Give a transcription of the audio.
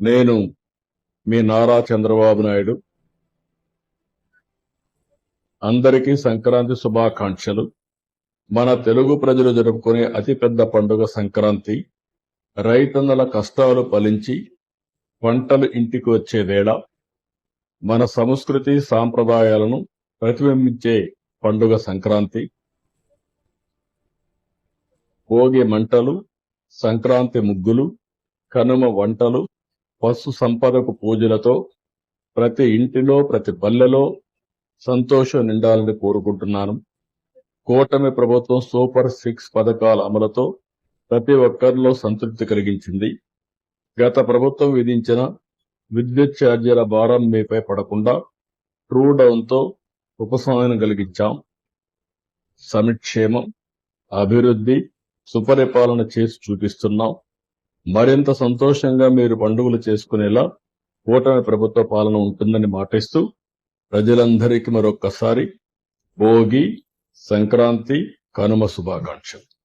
నేను మీ నారా చంద్రబాబు నాయుడు. అందరికీ సంక్రాంతి శుభాకాంక్షలు. మన తెలుగు ప్రజలు జరుపుకునే అతిపెద్ద పండుగ సంక్రాంతి. రైతన్నల కష్టాలు ఫలించి పంటలు ఇంటికి వచ్చే వేళ మన సంస్కృతి సాంప్రదాయాలను ప్రతిబింబించే పండుగ సంక్రాంతి. భోగి మంటలు సంక్రాంతి ముగ్గులు కనుమ వంటలు పశు సంపదకు పూజలతో ప్రతి ఇంటిలో ప్రతి పల్లెలో సంతోషం నిండాలని కోరుకుంటున్నాను. కూటమి ప్రభుత్వం సూపర్ సిక్స్ పథకాల అమలుతో ప్రతి ఒక్కరిలో సంతృప్తి కలిగించింది. గత ప్రభుత్వం విధించిన విద్యుత్ ఛార్జీల భారం మీపై పడకుండా ట్రూ డౌన్తో ఉపశమనం కలిగించాం. సంక్షేమం అభివృద్ధి సుపరిపాలన చేసి చూపిస్తున్నాం. మరింత సంతోషంగా మీరు పండుగలు చేసుకునేలా కూటమి ప్రభుత్వ పాలన ఉంటుందని మాటిస్తూ ప్రజలందరికీ మరొక్కసారి భోగి సంక్రాంతి కనుమ శుభాకాంక్షలు.